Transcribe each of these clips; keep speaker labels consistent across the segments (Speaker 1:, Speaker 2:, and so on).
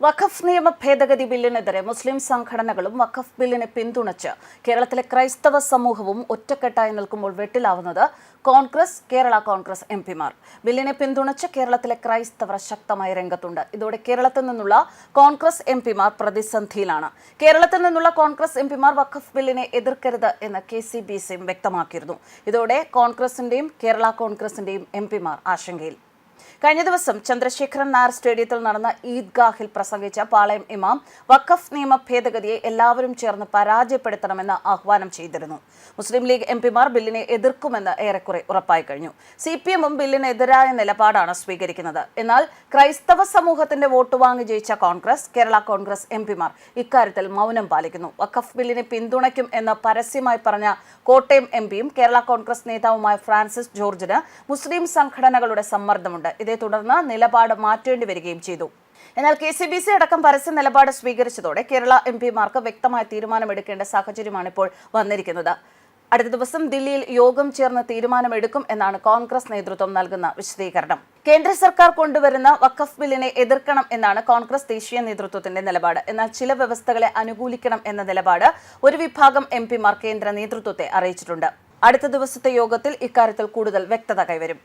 Speaker 1: വഖഫ് നിയമ ഭേദഗതി ബില്ലിനെതിരെ മുസ്ലിം സംഘടനകളും വഖഫ് ബില്ലിനെ പിന്തുണച്ച് കേരളത്തിലെ ക്രൈസ്തവ സമൂഹവും ഒറ്റക്കെട്ടായി നിൽക്കുമ്പോൾ വെട്ടിലാവുന്നത് കോൺഗ്രസ് കേരള കോൺഗ്രസ് എം പിമാർ. ബില്ലിനെ പിന്തുണച്ച് കേരളത്തിലെ ക്രൈസ്തവർ ശക്തമായി രംഗത്തുണ്ട്. ഇതോടെ കേരളത്തിൽ നിന്നുള്ള കോൺഗ്രസ് എം പിമാർ പ്രതിസന്ധിയിലാണ്. കേരളത്തിൽ നിന്നുള്ള കോൺഗ്രസ് എം പിമാർ വഖഫ് ബില്ലിനെ എതിർക്കരുത് എന്ന് കെ സി ബി സിയും വ്യക്തമാക്കിയിരുന്നു. ഇതോടെ കോൺഗ്രസിന്റെയും കേരള കോൺഗ്രസിന്റെയും എം പിമാർ ആശങ്കയിൽ. കഴിഞ്ഞ ദിവസം ചന്ദ്രശേഖരൻ നായർ സ്റ്റേഡിയത്തിൽ നടന്ന ഈദ്ഗാഹിൽ പ്രസംഗിച്ച പാളയം ഇമാം വഖഫ് നിയമ ഭേദഗതിയെ എല്ലാവരും ചേർന്ന് പരാജയപ്പെടുത്തണമെന്ന് ആഹ്വാനം ചെയ്തിരുന്നു. മുസ്ലിം ലീഗ് എം പിമാർ ബില്ലിനെ എതിർക്കുമെന്ന് ഏറെക്കുറെ ഉറപ്പായി കഴിഞ്ഞു. സി പി എമ്മും ബില്ലിനെതിരായ നിലപാടാണ് സ്വീകരിക്കുന്നത്. എന്നാൽ ക്രൈസ്തവ സമൂഹത്തിന്റെ വോട്ട് വാങ്ങി ജയിച്ച കോൺഗ്രസ് കേരള കോൺഗ്രസ് എം പിമാർ ഇക്കാര്യത്തിൽ മൗനം പാലിക്കുന്നു. വഖഫ് ബില്ലിനെ പിന്തുണയ്ക്കും എന്ന് പരസ്യമായി പറഞ്ഞ കോട്ടയം എം പിയും കേരള കോൺഗ്രസ് നേതാവുമായ ഫ്രാൻസിസ് ജോർജിന് മുസ്ലിം സംഘടനകളുടെ സമ്മർദ്ദമുണ്ട്. ഇതേ തുടർന്ന് നിലപാട് മാറ്റേണ്ടി വരികയും ചെയ്തു. എന്നാൽ കെ സി ബി സി അടക്കം പരസ്യ നിലപാട് സ്വീകരിച്ചതോടെ കേരള എം പിമാർക്ക് വ്യക്തമായ തീരുമാനമെടുക്കേണ്ട സാഹചര്യമാണ് ഇപ്പോൾ വന്നിരിക്കുന്നത്. അടുത്ത ദിവസം ദില്ലിയിൽ യോഗം ചേർന്ന് തീരുമാനമെടുക്കും എന്നാണ് കോൺഗ്രസ് നേതൃത്വം നൽകുന്ന വിശദീകരണം. കേന്ദ്ര സർക്കാർ കൊണ്ടുവരുന്ന വഖഫ് ബില്ലിനെ എതിർക്കണം എന്നാണ് കോൺഗ്രസ് ദേശീയ നേതൃത്വത്തിന്റെ നിലപാട്. എന്നാൽ ചില വ്യവസ്ഥകളെ അനുകൂലിക്കണം എന്ന നിലപാട് ഒരു വിഭാഗം എം പിമാർ കേന്ദ്ര നേതൃത്വത്തെ അറിയിച്ചിട്ടുണ്ട്. അടുത്ത ദിവസത്തെ യോഗത്തിൽ ഇക്കാര്യത്തിൽ കൂടുതൽ വ്യക്തത കൈവരും.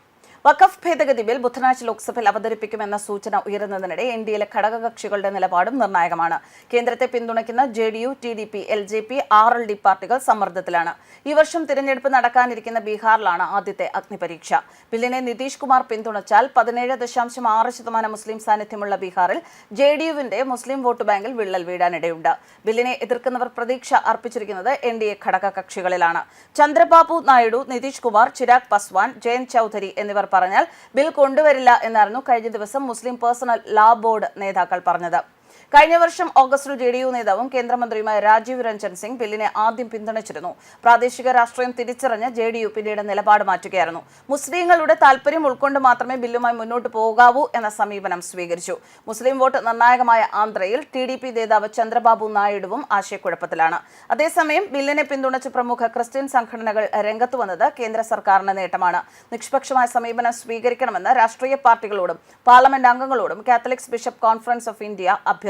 Speaker 1: വഖഫ് ഭേദഗതി ബിൽ ബുധനാഴ്ച ലോക്സഭയിൽ അവതരിപ്പിക്കുമെന്ന സൂചന ഉയരുന്നതിനിടെ എൻ എയിലെ ഘടകകക്ഷികളുടെ നിലപാടും നിർണായകമാണ്. കേന്ദ്രത്തെ പിന്തുണയ്ക്കുന്ന J D U T D P L J P R L D പാർട്ടികൾ സമ്മർദ്ദത്തിലാണ്. ഈ വർഷം തിരഞ്ഞെടുപ്പ് നടക്കാനിരിക്കുന്ന ബീഹാറിലാണ് ആദ്യത്തെ അഗ്നിപരീക്ഷ. ബില്ലിനെ നിതീഷ് കുമാർ പിന്തുണച്ചാൽ പതിനേഴ് ദശാംശം ആറ് ശതമാനം മുസ്ലിം സാന്നിധ്യമുള്ള ബീഹാറിൽ ജെ ഡി യുവിന്റെ മുസ്ലിം വോട്ട് ബാങ്കിൽ വിള്ളൽ വീഴാനിടയുണ്ട്. ബില്ലിനെ എതിർക്കുന്നവർ പ്രതീക്ഷ അർപ്പിച്ചിരിക്കുന്നത് എൻ ഡി എ ഘടകകക്ഷികളിലാണ്. ചന്ദ്രബാബു നായിഡു നിതീഷ് കുമാർ ചിരാഗ് പസ്വാൻ ജയന്ത് ചൌധരി എന്നിവർ പറഞ്ഞാൽ ബിൽ കൊണ്ടുവരില്ല എന്നായിരുന്നു കഴിഞ്ഞ ദിവസം മുസ്ലിം പേഴ്സണൽ ലാ ബോർഡ് നേതാക്കൾ പറഞ്ഞത്. കഴിഞ്ഞ വർഷം ഓഗസ്റ്റിൽ ജെ ഡി യു നേതാവും കേന്ദ്രമന്ത്രിയുമായ രാജീവ് രഞ്ജൻ സിംഗ് ബില്ലിനെ ആദ്യം പിന്തുണച്ചിരുന്നു. പ്രാദേശിക രാഷ്ട്രീയം തിരിച്ചറിഞ്ഞ് ജെ ഡി യു പിന്നീട് നിലപാട് മാറ്റുകയായിരുന്നു. മുസ്ലിങ്ങളുടെ താൽപര്യം ഉൾക്കൊണ്ട് മാത്രമേ ബില്ലുമായി മുന്നോട്ട് പോകാവൂ എന്ന സമീപനം സ്വീകരിച്ചു. മുസ്ലിം വോട്ട് നിർണായകമായ ആന്ധ്രയിൽ ടി ഡി പി നേതാവ് ചന്ദ്രബാബു നായിഡുവും ആശയക്കുഴപ്പത്തിലാണ്. അതേസമയം ബില്ലിനെ പിന്തുണച്ച് പ്രമുഖ ക്രിസ്ത്യൻ സംഘടനകൾ രംഗത്ത് വന്നത് കേന്ദ്ര സർക്കാരിന്റെ നേട്ടമാണ്. നിഷ്പക്ഷമായ സമീപനം സ്വീകരിക്കണമെന്ന് രാഷ്ട്രീയ പാർട്ടികളോടും parliament അംഗങ്ങളോടും catholics bishop conference of India അഭ്യർത്ഥിച്ചു.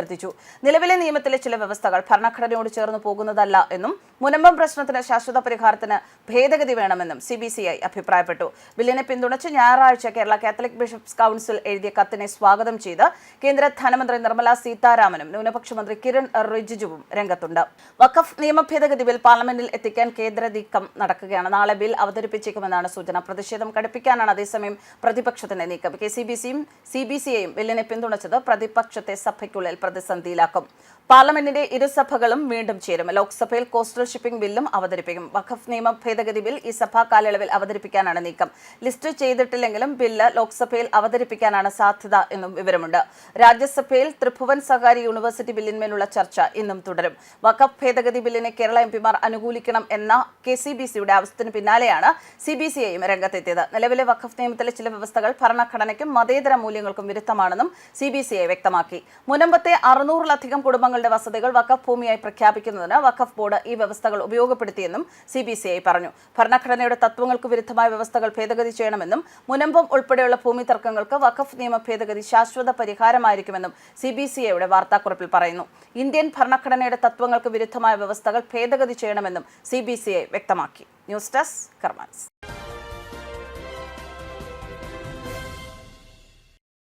Speaker 1: നിലവിലെ നിയമത്തിലെ ചില വ്യവസ്ഥകൾ ഭരണഘടനയോട് ചേർന്ന് പോകുന്നതല്ല എന്നും മുനമ്പം പ്രശ്നത്തിന് ശാശ്വത പരിഹാരത്തിന് ഭേദഗതി വേണമെന്നും സി ബി സി ഐ അഭിപ്രായപ്പെട്ടു. ബില്ലിനെ പിന്തുണച്ച് ഞായറാഴ്ച കേരള കാത്തലിക് ബിഷപ്സ് കൌൺസിൽ എഴുതിയ കത്തിനെ സ്വാഗതം ചെയ്ത് കേന്ദ്ര ധനമന്ത്രി നിർമ്മല സീതാരാമനും ന്യൂനപക്ഷ മന്ത്രി കിരൺ റിജിജുവും രംഗത്തുണ്ട്. വഖഫ് നിയമ ഭേദഗതി ബിൽ പാർലമെന്റിൽ എത്തിക്കാൻ കേന്ദ്ര നീക്കം നടക്കുകയാണ്. നാളെ ബിൽ അവതരിപ്പിച്ചേക്കുമെന്നാണ് സൂചന. പ്രതിഷേധം കടുപ്പിക്കാനാണ് അതേസമയം പ്രതിപക്ഷത്തിന്റെ നീക്കം. കെ സി ബി സിയും സി ബി സിയെയും ബില്ലിനെ പിന്തുണച്ചത് പ്രതിപക്ഷത്തെ സഭയ്ക്കുള്ളിൽ പ്രതിസന്ധിയിലാക്കും. പാർലമെന്റിന്റെ ഇരുസഭകളും വീണ്ടും ചേരും. ലോക്സഭയിൽ കോസ്റ്റൽ ഷിപ്പിംഗ് ബില്ലും അവതരിപ്പിക്കും. വഖഫ് നിയമ ഭേദഗതി ബിൽ ഈ സഭാ കാലയളവിൽ അവതരിപ്പിക്കാനാണ് നീക്കം. ലിസ്റ്റ് ചെയ്തിട്ടില്ലെങ്കിലും ബില്ല് ലോക്സഭയിൽ അവതരിപ്പിക്കാനാണ് സാധ്യത എന്നും വിവരമുണ്ട്. രാജ്യസഭയിൽ ത്രിഭുവൻ സ്വകാര്യ യൂണിവേഴ്സിറ്റി ബില്ലിന്മേലുള്ള ചർച്ച ഇന്നും തുടരും. വഖഫ് ഭേദഗതി ബില്ലിനെ കേരള എം പിമാർ അനുകൂലിക്കണം എന്ന കെ സി ബി സിയുടെ ആവശ്യത്തിന് പിന്നാലെയാണ് സി ബി സി ഐയും രംഗത്തെത്തിയത്. നിലവിലെ വഖഫ് നിയമത്തിലെ ചില വ്യവസ്ഥകൾ ഭരണഘടനയ്ക്കും മതേതര മൂല്യങ്ങൾക്കും വിരുദ്ധമാണെന്നും സി ബി സി ഐ വ്യക്തമാക്കി. മുനമ്പത്തെ അറുന്നൂറിലധികം കുടുംബങ്ങളുടെ വസതികൾ വഖഫ് ഭൂമിയായി പ്രഖ്യാപിക്കുന്നതിന് വഖഫ് ബോർഡ് ഈ വ്യവസ്ഥകൾ ഉപയോഗപ്പെടുത്തിയെന്നും സി ബി സി ഐ പറഞ്ഞു. ഭരണഘടനയുടെ തത്വങ്ങൾക്ക് വിരുദ്ധമായ വ്യവസ്ഥകൾ ഭേദഗതി ചെയ്യണമെന്നും മുനമ്പം ഉൾപ്പെടെയുള്ള ഭൂമി തർക്കങ്ങൾക്ക് വഖഫ് നിയമ ഭേദഗതി ശാശ്വത പരിഹാരമായിരിക്കുമെന്നും സി ബി സി ഐയുടെ വാർത്താക്കുറിപ്പിൽ പറയുന്നു. ഇന്ത്യൻ ഭരണഘടനയുടെ തത്വങ്ങൾക്ക് വിരുദ്ധമായ വ്യവസ്ഥകൾ ഭേദഗതി ചെയ്യണമെന്നും സി ബി സി ഐ വ്യക്തമാക്കി. News desk കർമാൻസ്.